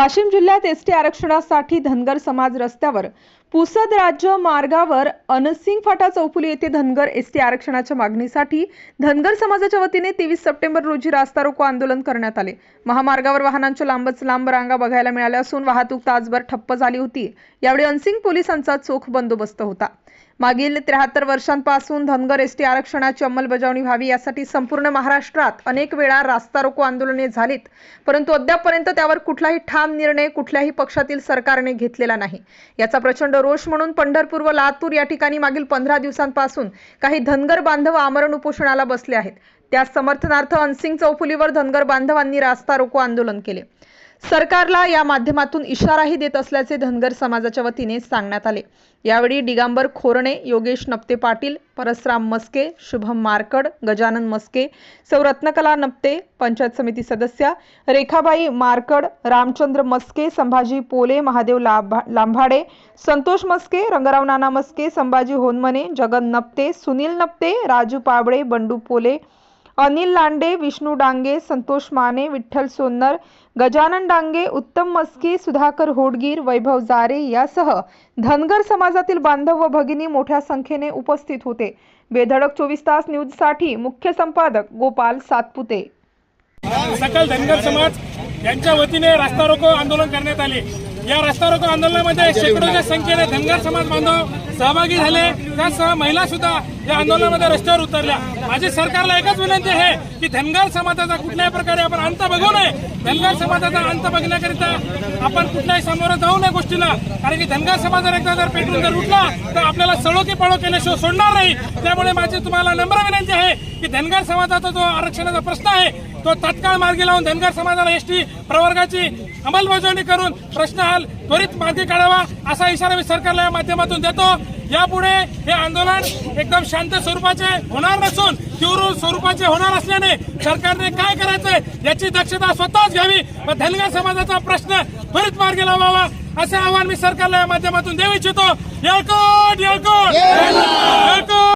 वाशिम जिल्ह्यात एसटी आरक्षणासाठी धनगर समाज रस्त्यावर पुसद राज्य मार्गावर अनसिंग फाटा चौफुली येथे धनगर एसटी आरक्षणाच्या मागणीसाठी धनगर समाजाच्या वतीने तेवीस सप्टेंबर रोजी रास्ता रोको आंदोलन करण्यात आले. महामार्गावर वाहनांच्या लांबच लांब रांगा बघायला मिळाल्या असून वाहतूक तासभर ठप्प झाली होती. यावेळी अनसिंग पोलिसांचा चोख बंदोबस्त होता. मागील त्र्याहत्तर वर्षांपासून धनगर एसटी आरक्षणाची अंमलबजावणी व्हावी यासाठी संपूर्ण महाराष्ट्रात अनेक वेळा रास्ता रोको आंदोलने झालीत. परंतु अद्यापपर्यंत त्यावर कुठलाही ठाम निर्णय कुठल्याही पक्षातील सरकारने घेतलेला नाही. याचा प्रचंड रोष म्हणून पंढरपूर व लातूर या ठिकाणी मागील पंधरा दिवसांपासून काही धनगर बांधव आमरण उपोषणाला बसले आहेत. त्या समर्थनार्थ अनसिंग चौफुलीवर धनगर बांधवांनी रास्ता रोको आंदोलन केले. सरकारला या माध्यमातून इशाराही देत असल्याचे धनगर समाजाच्या वतीने सांगण्यात आले. यावेळी दिगांबर खोरणे योगेश नप्ते पाटील परसराम मस्के शुभम मारकड गजानन मस्के सौरत्नकला नपते नप्ते पंचायत समिती सदस्या रेखाबाई मारकड रामचंद्र मस्के संभाजी पोले महादेव लाभा लांभाडे संतोष मस्के रंगराव नाना मस्के संभाजी होनमने जगन नप्ते सुनील नप्ते राजू पाबळे बंडू पोले अनिल लांडे विष्णू डांगे संतोष माने विठ्ठल सोन्नर गजानन डांगे उत्तम मस्के सुधाकर होडगीर वैभव जारे यासह धनगर समाजातील बांधव व भगिनी मोठ्या संख्येने उपस्थित होते. बेधडक चोवीस तास न्यूजसाठी मुख्य संपादक गोपाल सातपुते. सकल धनगर समाज यांच्या वतीने रास्ता रोको आंदोलन करण्यात आले. या रस्ता रोको आंदोलनामध्ये म्हणजे शेकडोच्या संख्येने धनगर समाज बांधव सहभागी झाले. त्यासह महिला सुद्धा या आंदोलनामध्ये रस्त्यावर उतरल्या. माझी सरकारला एकच विनंती आहे की धनगर समाजाचा कुठल्याही प्रकारे आपण अंत बघू नये. धनगर समाजाचा अंत बघण्याकरिता आपण कुठल्याही समोर जाऊ नये गोष्टीला. कारण की धनगर समाज जर एकदा जर पेटून जर उठला तर आपल्याला सळोकी पळो केल्याशिवाय सोडणार नाही. त्यामुळे माझी तुम्हाला नम्र विनंती आहे की धनगर समाजाचा जो आरक्षणाचा प्रश्न आहे तो तात्काळ मार्गी लावून धनगर समाजाला एसटी प्रवर्गाची अंमलबजावणी करून प्रश्न हा हल त्वरित मार्गी काढावा असा इशारा मी सरकारला या माध्यमातून देतो. यापुढे हे आंदोलन एकदम शांत स्वरूपाचे होणार नसून तीव्र स्वरूपाचे होणार असल्याने सरकारने काय करायचंय याची दक्षता स्वतःच घ्यावी. व धनगर समाजाचा प्रश्न त्वरित मार्गी लावावा असे आवाहन मी सरकारला या माध्यमातून देऊ इच्छितो. येळकोट! येळकोट! येळकोट!